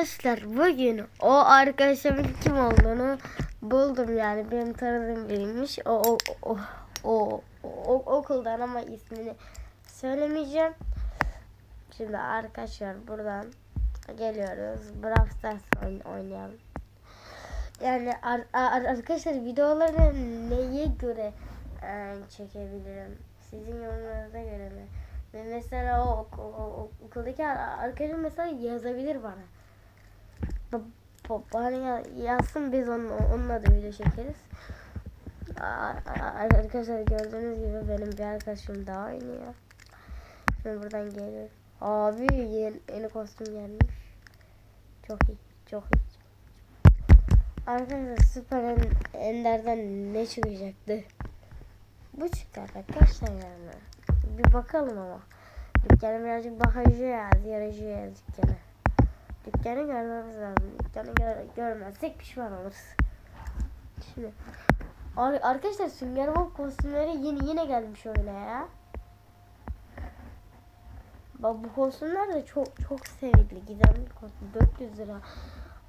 Arkadaşlar bugün o arkadaşımın kim olduğunu buldum yani benim tanıdığım biriymiş. O o o o, o, okuldan ama ismini söylemeyeceğim. Şimdi arkadaşlar buradan geliyoruz. Brawl Stars oyn- oynayalım. Yani ar- ar- arkadaşlar videoları neye göre e, çekebilirim? Sizin yorumlarınıza göre mi? Mesela o, o, o- okuldaki ar- arkadaşım mesela yazabilir bana. Ba- ba- Bana ya- yazsın biz onun, onunla da video çekeriz. Arkadaşlar gördüğünüz gibi benim bir arkadaşım daha oynuyor. Şimdi buradan geliyor. Abi yeni, yeni kostüm gelmiş. Çok iyi, çok iyi. Arkadaşlar Süper En- Ender'den ne çıkacaktı? Bu çıktı arkadaşlar yani. Bir bakalım ama. Dükkanı birazcık bakacağız, yarayacağız dükkanı. Dükkanı görmemiz lazım. Dükkanı gör- görmezsek pişman oluruz. Şimdi Ar- arkadaşlar Sünger Bob kostümleri yeni yine gelmiş öyle ya. Bak bu kostümler de çok çok sevimli. Gizemli kostüm 400 lira.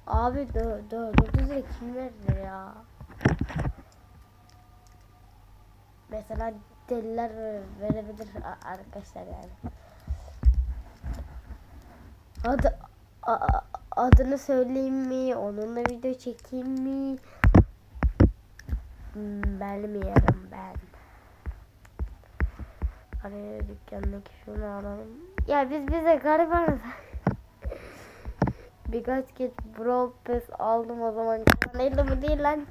Abi dö, dö, 400 lira kim verir ya? Mesela deliler verebilir arkadaşlar yani. A- adını söyleyeyim mi? Onunla video çekeyim mi? Hmm, Bilmiyorum ben. Araya dükkandaki şunu alalım. Ya biz bize garibanız. Birkaç kez Brawl Pass aldım o zaman. Neydi bu değil lan?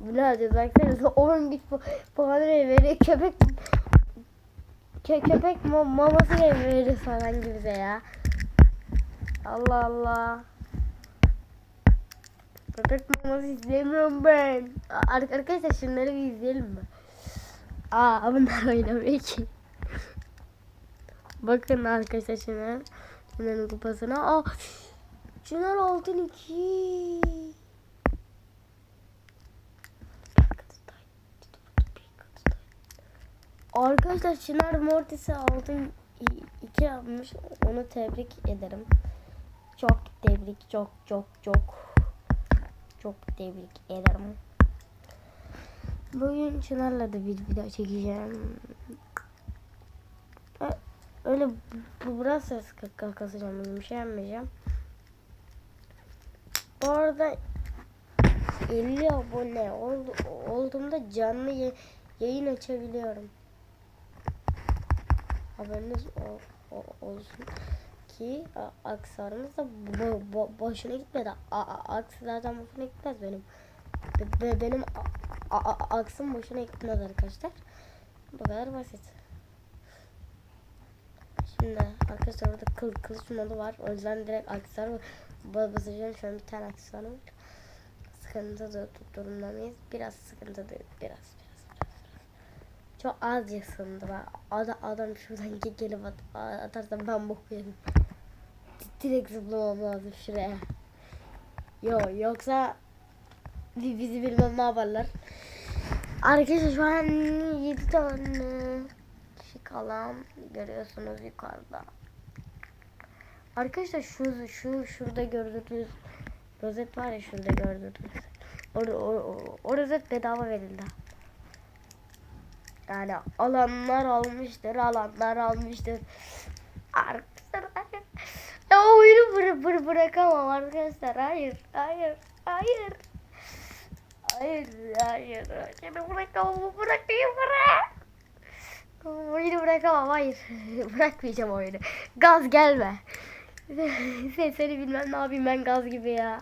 Bilal'cez baksanıza 10 güç pu- puanı veriyor. Köpek kö köpek ma- maması veriyor falan gibi bize ya. Allah Allah. Köpek maması izlemiyorum ben. Arkadaşlar şunları bir izleyelim mi? Aa bunlar oynamıyor ki. Bakın arkadaşlar şuna. Şunların kupasına. Aa Çınar altın iki. Arkadaşlar Çınar Mortis'e altın iki yapmış. Onu tebrik ederim. Çok tebrik, çok çok çok çok tebrik ederim. Bugün Çınar'la da bir video çekeceğim. Öyle bu biraz ses kaka kasacağım. Bir şey yapmayacağım. Bu arada 50 abone ol, olduğumda canlı yayın açabiliyorum. Haberiniz olsun ki a- aksarımız da bo, bo, boşuna gitmedi. A, a, aksi zaten boşuna gitmez benim. Be- be- benim a, a, aksım boşuna gitmez arkadaşlar. Bu kadar basit. Şimdi arkadaşlar burada kıl, kılıç modu var. O yüzden direkt aksar ba- basacağım. An bir tane aksar var. Sıkıntı da durumda mıyız? Biraz sıkıntı da biraz biraz biraz. Çok az yakındı ben. Adam, adam şuradan ge- gelip at, atarsa ben bok yerim. Direkt zıplamam lazım şuraya. Yo yoksa bi- bizi bilmem ne yaparlar. Arkadaşlar şu an 7 tane kişi kalan görüyorsunuz yukarıda. Arkadaşlar şu şu şurada gördüğünüz rozet var ya şurada gördüğünüz. O, o, o, o rozet bedava verildi. Yani alanlar almıştır, alanlar almıştır. Hayır. Ya oyunu bıra bıra bırakamam arkadaşlar. Hayır, hayır, hayır. Hayır, hayır. Oyunu bırakamam, bırakayım bırak. Oyunu bırakamam, hayır. Bırakmayacağım oyunu. Gaz gelme. Sen seni bilmem ne yapayım ben gaz gibi ya.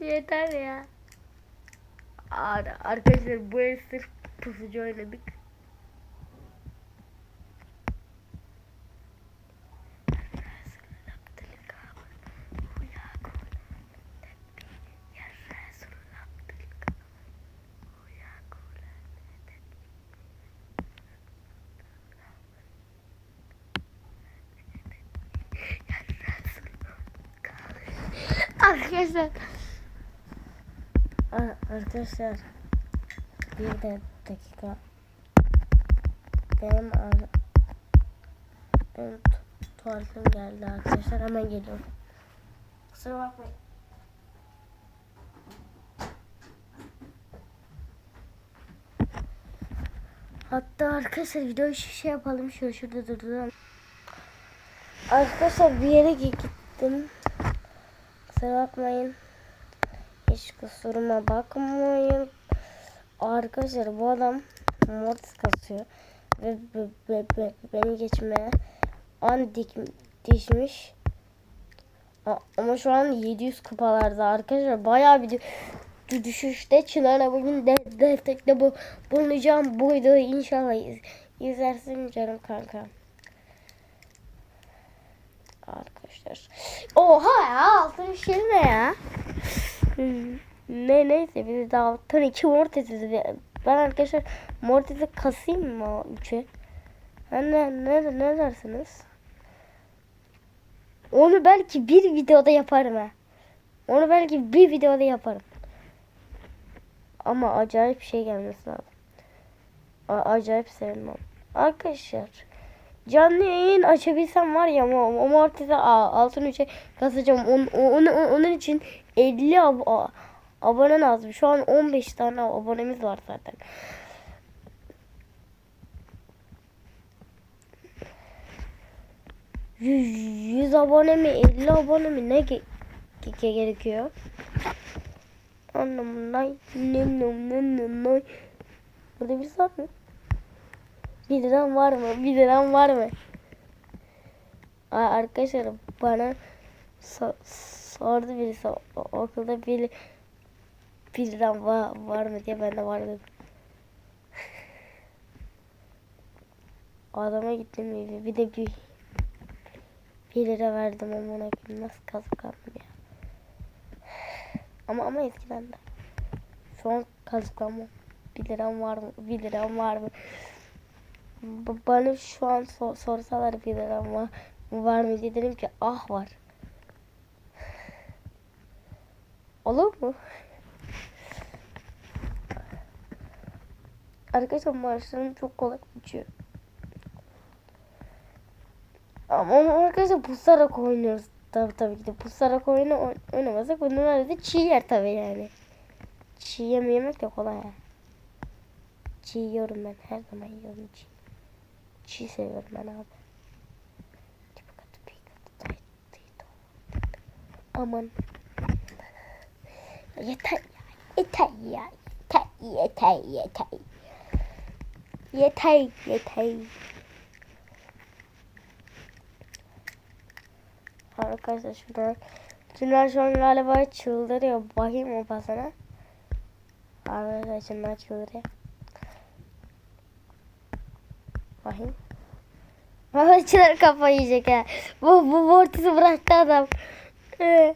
Yeter ya. Ar arkadaşlar bu el sırf pusucu oynadık. Arkadaşlar. Arkadaşlar. Bir de dakika. Benim benim tu- tuvaletim geldi arkadaşlar. Hemen geliyorum. Kusura bakmayın. Hatta arkadaşlar videoyu şu şey yapalım. Şöyle şurada durduralım. Arkadaşlar bir yere gittim. Kusura bakmayın. Hiç kusuruma bakmayın. Arkadaşlar bu adam mortis kasıyor. Ve be, be, be, beni geçmeye an dik, dişmiş. Ama şu an 700 kupalarda arkadaşlar bayağı bir dü- dü- düşüşte. Çınar'a bugün de destekte bu bulunacağım buydu. İnşallah iz, izlersin canım kanka. Arkadaşlar. Oha ya altın şey ne ya? Ne neyse biz daha altın iki mortisiz. Ben arkadaşlar mortisi kasayım mı üçe? Ha, ne, ne, ne dersiniz? Onu belki bir videoda yaparım ha. Onu belki bir videoda yaparım. Ama acayip bir şey gelmesi lazım. A- acayip sevinmem. Arkadaşlar Canlı yayın açabilsem var ya ama o martesi altın üçe kasacağım. On, on, on, onun için 50 ab abone lazım. Şu an 15 tane abonemiz var zaten. Yüz abone mi 50 abone mi ne ki? ge ge ge gerekiyor? Anlamına nem nem nem nem Burada bir saat mı? 1 liram var mı? 1 liram var mı? Aa, arkadaşlar bana so sordu birisi okulda 1 1 liram var, var mı diye ben de var dedim. Adama gittim evi. Bir de bir 1 lira verdim amına koyayım nasıl kazıklandım ya. Ama ama eskiden de. Şu an kazıklanmam. 1 liram var mı? 1 liram var mı? Bana şu an so- sorsalar bir liram var, mı diye dedim ki ah var. Olur mu? Arkadaşlar maaşlarım çok kolay uçuyor. Ama ama arkadaşlar pusarak oynuyoruz. Tabii tabii ki de pusarak oyunu oyn- oynamasak bunlar da çiğ yer tabii yani. Çiğ yeme yemek de kolay. Çiğ yiyorum ben her zaman yiyorum çiğ. Çiğ seviyorum ben abi. Aman. Yeter ya. Yeter ya. Yeter yeter yeter. Yeter yeter. Arkadaşlar şurada Çınar şu an galiba çıldırıyor. Bakayım o pasana. Arkadaşlar Çınar çıldırıyor. Bakayım. Çınar kafayı yiyecek ha. Bu, bu mortisi bıraktı adam. Ee.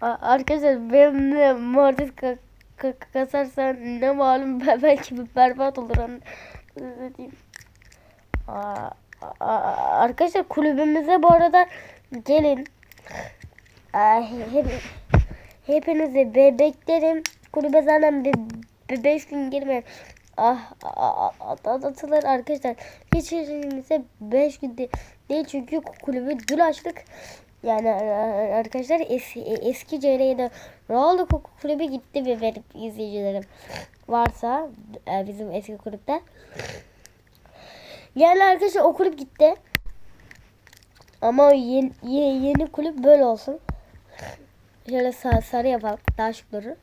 Arkadaşlar benim de mortis ka- ka- kasarsan ne malum be- belki berbat olur. Diyeyim. Aa, Arkadaşlar kulübümüze bu arada gelin. Aa, hep, hepinizi be. Kulübe zaten bir, bir beş gün girmeyin. Ah, ah, atılır arkadaşlar. Hiç hiçbirimize beş gün de- değil çünkü kulübü dün açtık. Yani e, arkadaşlar eski, eski CR'de Ronaldo kulübü gitti ve verip izleyicilerim varsa e, bizim eski kulüpte. Yani arkadaşlar o kulüp gitti. Ama yeni, yeni, yeni kulüp böyle olsun. Şöyle sarı, sarı yapalım. Daha şık durur.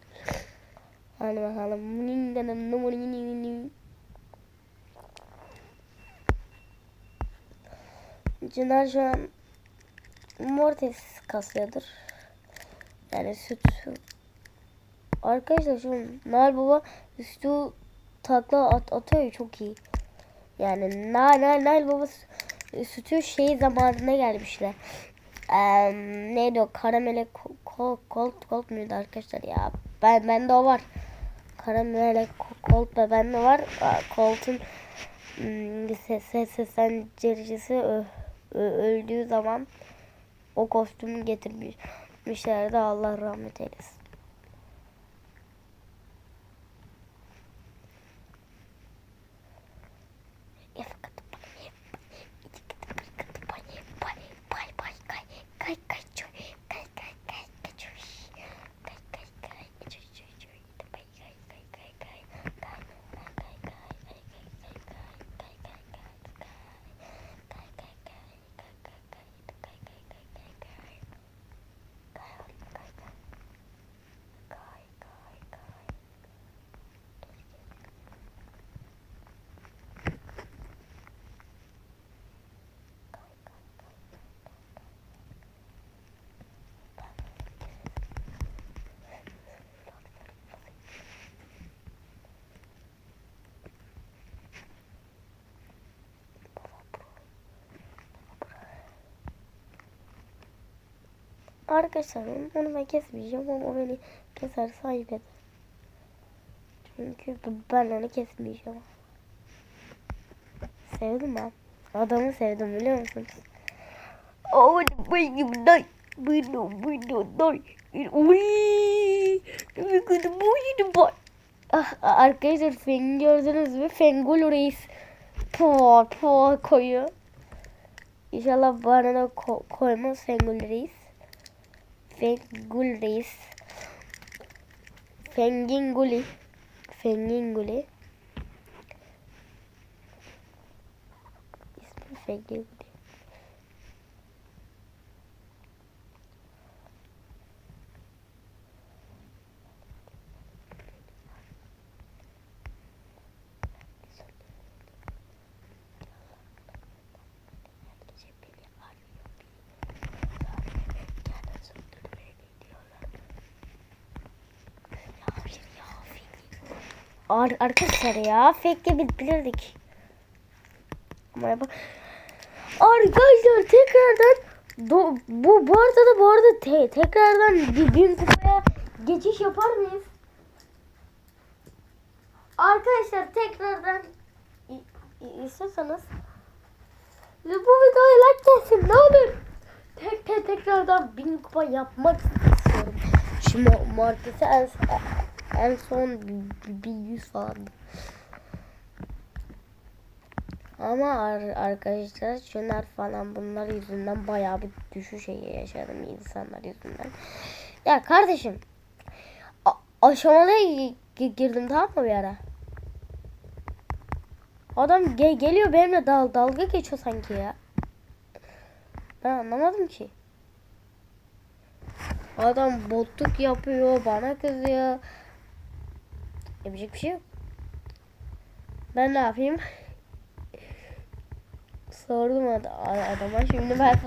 Hadi bakalım. Çınar şu an Mortis kasıyordur. Yani süt. Arkadaşlar şu an Nal Baba üstü takla at, atıyor çok iyi. Yani Nal Nal Nal Baba sü- sütü şey zamanına gelmişler. Eee neydi o karamele kol kol kol muydu arkadaşlar ya ben bende o var karamele kol da bende var Aa, Colt'un hmm, ses ses seslendiricisi öldüğü zaman o kostümü getirmişlerdi Allah rahmet eylesin. Arkadaşlar onu, ben kesmeyeceğim ama o beni keserse ayıp eder. Çünkü ben onu kesmeyeceğim. Sevdim ben. Adamı sevdim biliyor musunuz? Oh, benim day. Benim benim day. Uy. Bir gün buydu bu. Ah, arkadaşlar Feng'i gördünüz mü? Fengul reis. Po po koyuyor. İnşallah bana da ko koymaz Fengul reis. Fengul reis. Fenginguli. Fenginguli. İsmi Fenginguli. Ar arkadaşlar ya fake bil bilirdik. Ama bak. Arkadaşlar tekrardan do, bu bu arada da bu arada te, tekrardan bir bin kupaya geçiş yapar mıyız? Arkadaşlar tekrardan istiyorsanız bu videoya like gelsin ne olur. Tek tek tekrardan bin kupa yapmak istiyorum. Şimdi markete en, en son bir yüz falan. Ama ar- arkadaşlar şunlar falan bunlar yüzünden bayağı bir düşüş yaşadım insanlar yüzünden. Ya kardeşim aşamalıya gi- gi- girdim tamam mı bir ara? Adam ge- geliyor benimle dal dalga geçiyor sanki ya. Ben anlamadım ki. Adam botluk yapıyor, bana kızıyor. Yapacak bir şey yok. Ben ne yapayım? Sordum ad- adama. Şimdi ben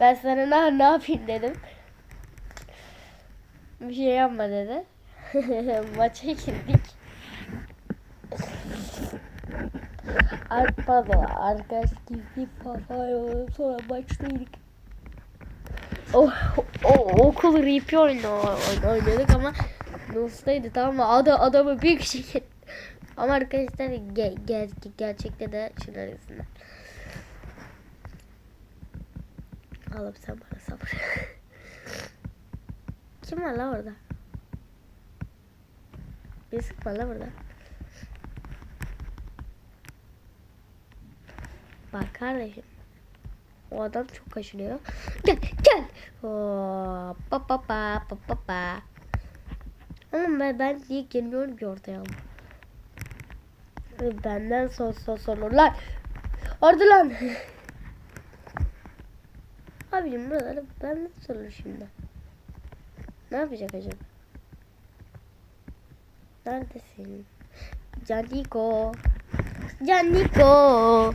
ben sana ne, ne yapayım dedim. Bir şey yapma dedi. Maça girdik. Ar pardon arkadaş gizli falan sonra maçtaydık. O, o okul RP oyunu oyun oynadık ama Nus'taydı tamam mı? Adam, adamı bir kişi ama arkadaşlar ge, ge, gerçekte de şunlar yüzünden. Allah'ım sen bana sabır. Kim var la orada? Bir sıkma la burada. Bak kardeşim. O adam çok kaşınıyor. Gel gel. Hop, pa pa pa pa pa pa. Ama ben, ben niye gelmiyorum ki ortaya. Benden son son sorulurlar. Orada lan. Abicim buraları ben sorulur şimdi? Ne yapacak acaba? Neredesin? Caniko. Caniko.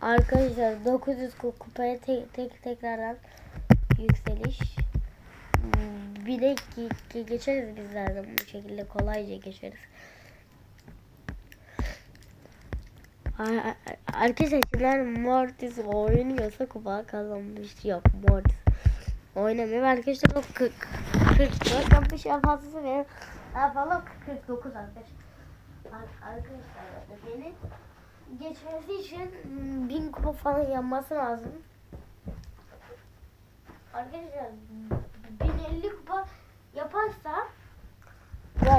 Arkadaşlar 900 ku- kupaya tek, tek tekrardan yükseliş. Hmm, de ge- geçeriz bizlerden bu şekilde kolayca geçeriz. Ar- ar- Arkadaşlar Mortis oynuyorsa kupa kazanmış. Yok Mortis oynamıyor. Arkadaşlar o 40 44 yapmış en fazlası benim. Ne yapalım? 49 arkadaşlar. Ar- Arkadaşlar beni geçmesi için hmm, 1000 kupa falan yapması lazım. Arkadaşlar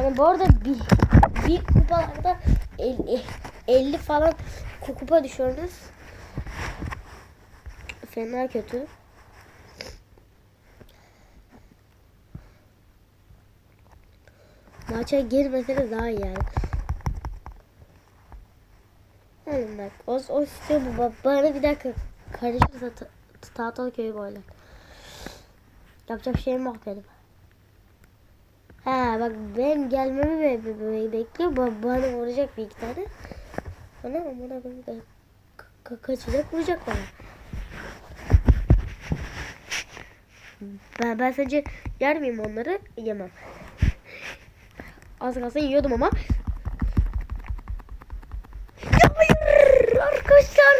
yani bu arada bir, bir kupalarda 50, 50 falan ku- kupa düşüyoruz. Fena kötü. Maça girmeseniz daha iyi yani. Oğlum bak o, o istiyor bu bana bir dakika karışırsa ta- tahtalı köyü böyle. Yapacak şeyim yok benim. Ha bak ben gelmemi be, be, be- bekliyor ba- bana vuracak bir iki tane. Bana bana bana ka- ka- kaçacak vuracak bana. Ben, ben sence yer miyim onları? Yemem. Az kalsın yiyordum ama. Ya arkadaşlar.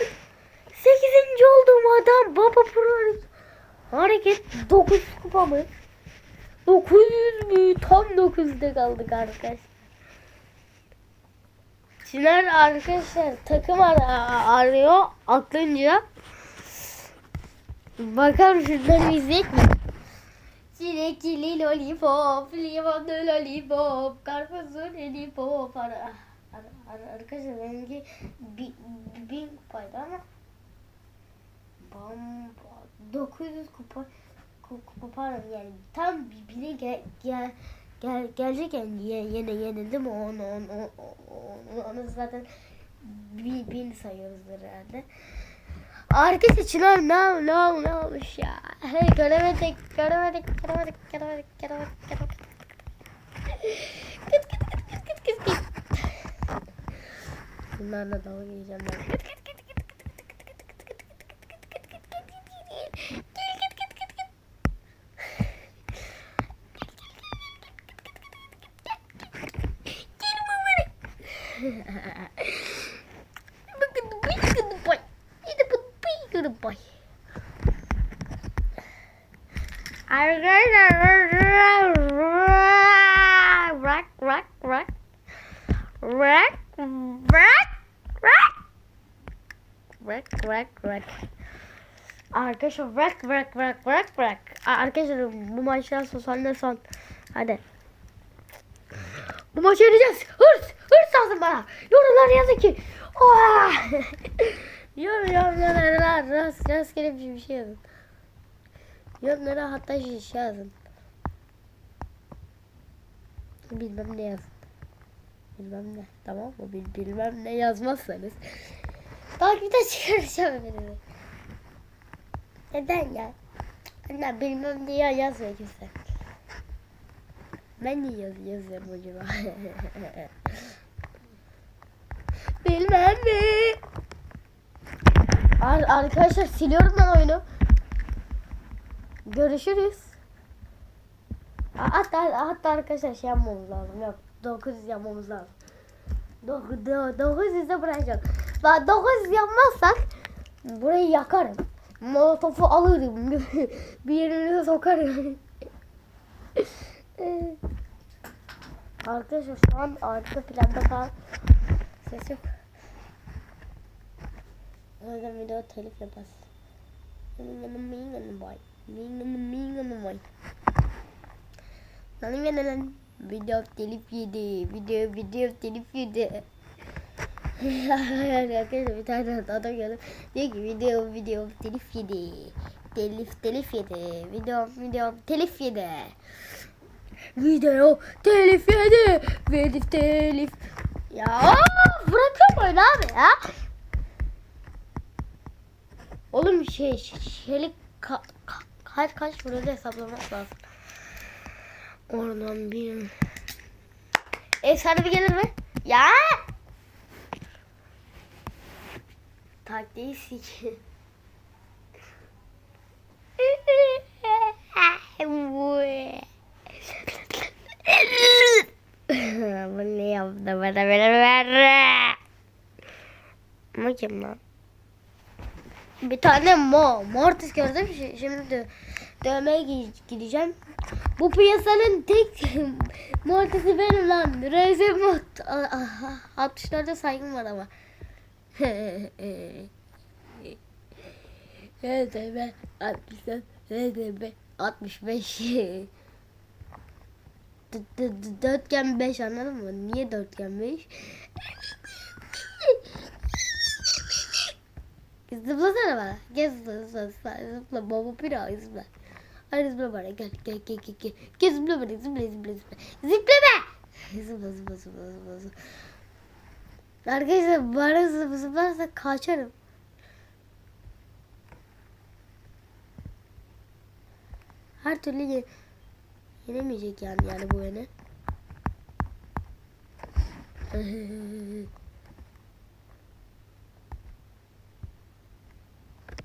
8. oldum adam Baba Pro hareket 9 kupa mı? 900 mü? Tam 900'de kaldık arkadaşlar. Çınar arkadaşlar takım ar- arıyor aklınca. Bakalım şunları izleyecek mi? Çilekli lollipop, limonlu lollipop, karpuzlu lollipop. Ar ar ar arkadaşlar benimki bi, bin kupaydı ama bam 900 kupa pardon yani tam bi- bine gel, gel, gel gelecekken yine yenildim onu onu onu, onu, onu zaten bin, bin sayıyoruzdur herhalde. Arkası Çınar ne ne ne olmuş ya? Hey göremedik göremedik göremedik göremedik göremedik göremedik. Kıt kıt kıt kıt kıt kıt kıt. Bunlarla dalga geçeceğim ben. Kıt kıt Bakın bakın boy. İşte bu bakın boy. Arkadaşlar rock rock rock rock rock rock rock rock rock Arkadaşlar rock rock rock rock rock Arkadaşlar bu maçtan sonra son hadi bu maçı yeneceğiz. Hırs! Lazım bana. Yorumlar yazın ki. Oha! Yorum yorumlara rast, rastgele bir şey yazın. Yorumlara hatta şey, şey yazın. Bilmem ne yazın. Bilmem ne. Tamam mı? Bil, bilmem ne yazmazsanız. Takipten çıkaracağım beni. Neden ya? Anne bilmem ne ya yazmıyor kimse. Ben niye yaz yazıyorum acaba? Bilmem mi? Ar arkadaşlar siliyorum ben oyunu. Görüşürüz. Hatta, hatta arkadaşlar şey yapmamız lazım. Yok 900 yapmamız lazım. 900'de bırakacağım. Bak 900 yapmazsak burayı yakarım. Molotofu alırım. bir yerine sokarım. Arkadaşlar şu an arka planda falan ses yok. O yüzden video telif yapar. Minganın minganın boy. Video telif yedi. Video video telif yedi. Arkadaşlar bir tane adam geldi. Diyor ki video video telif yedi. Telif telif yedi. Video video telif yedi. Video telif yedi. Video telif. Ya bırakın oyunu abi ya. Oğlum şey şeylik ka, ka, kaç kaç burada hesaplamak lazım. Oradan bir Efsane bir gelir mi? Ya! Taktiği sik. Bu ne yaptı bana böyle ver. Ama kim lan? Bir tane mo, mortis gördüm. Şi- Şimdi de dövmeye gi- gideceğim. Bu piyasanın tek mortisi benim lan. Reise mod. 64'e saygım var ama. RDB 64 RDB 65 D- d- d- Dörtgen 5 anladın mı? Niye dörtgen 5? Zıplasana bana. Gel zıpla zıpla zıpla. Zıpla baba pira zıpla. Hadi zıpla bana gel gel gel gel gel. Gel zıpla bana zıpla zıpla zıpla. Zıpla be. Zıpla zıpla zıpla zıpla zıpla. Arkadaşlar bana zıpla zıplarsa kaçarım. Her türlü ye yenemeyecek yani yani bu yene.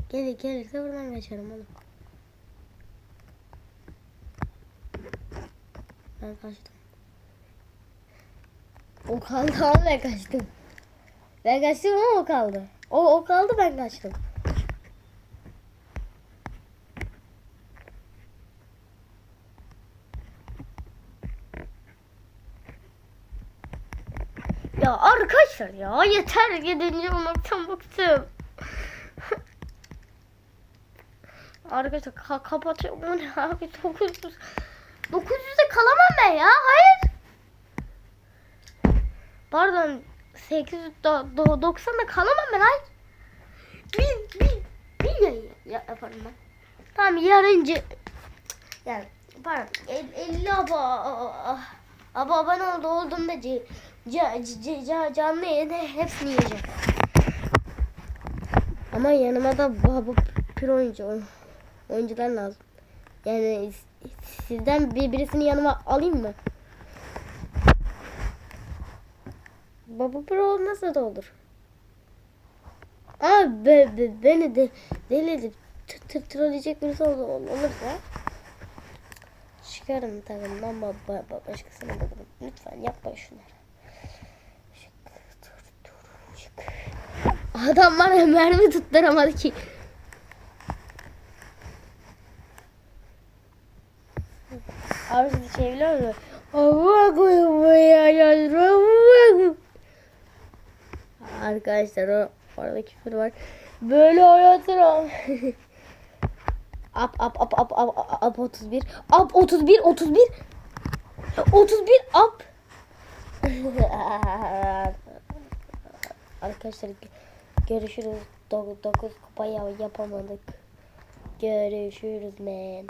Gel gelirse buradan kaçarım oğlum. Ben kaçtım. O kaldı ama ben kaçtım. Ben kaçtım ama o kaldı. O, o kaldı ben kaçtım. Ya arkadaşlar ya yeter 7. olmaktan bıktım. Arkadaşlar ka kapatıyorum bu ne abi 900 900'de kalamam ben ya hayır. Pardon 890'da kalamam ben hayır. Bin bin bin ya, ya yaparım ben. Tamam yarınca yani pardon el- 50 aba aba abone oldu olduğumda c, c, c, c, canlı yayını hepsini yiyeceğim. Ama yanıma da bu, bu pir oyuncu oyuncular lazım. Yani sizden bir birisini yanıma alayım mı? Baba Pro olmasa da olur. Aa be, be, beni de deli edip trolleyecek birisi ol, ol- olursa çıkarım takımdan ba, ba, ba, başkasına bakalım. Lütfen yapma şunları. Şık, dur, dur, şık. Adam bana mermi tutturamadı ki. Abi siz şey biliyor musun? Allah koyun bu ya ya. Arkadaşlar o orada küfür var. Böyle oynatırım. Up up up up up up 31. Up 31 31. 31 up. Arkadaşlar görüşürüz. 9 kupa ya- yapamadık. Görüşürüz men.